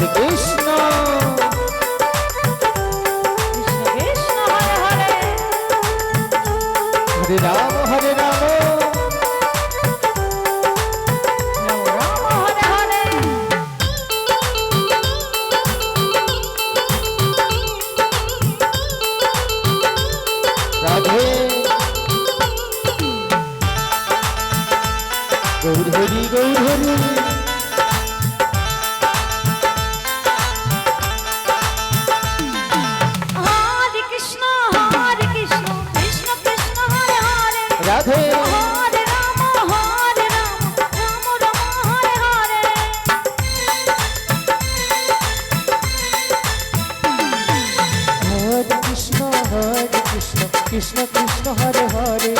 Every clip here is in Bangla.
হরে কৃষ্ণ। হরে রাম হরে রাম। রাধে। গৌর হরি গৌর হরে। রাধে। কৃষ্ণ কৃষ্ণ কৃষ্ণ কৃষ্ণ হরে হরে।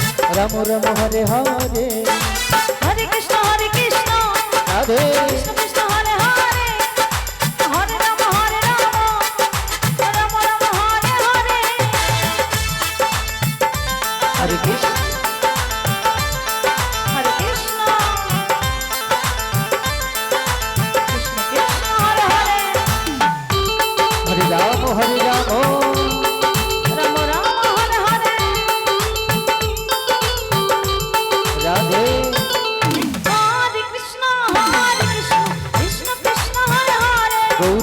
রাম রাম হরে হরে। হরে কৃষ্ণ হরে কৃষ্ণ। কৃষ্ণ কৃষ্ণ।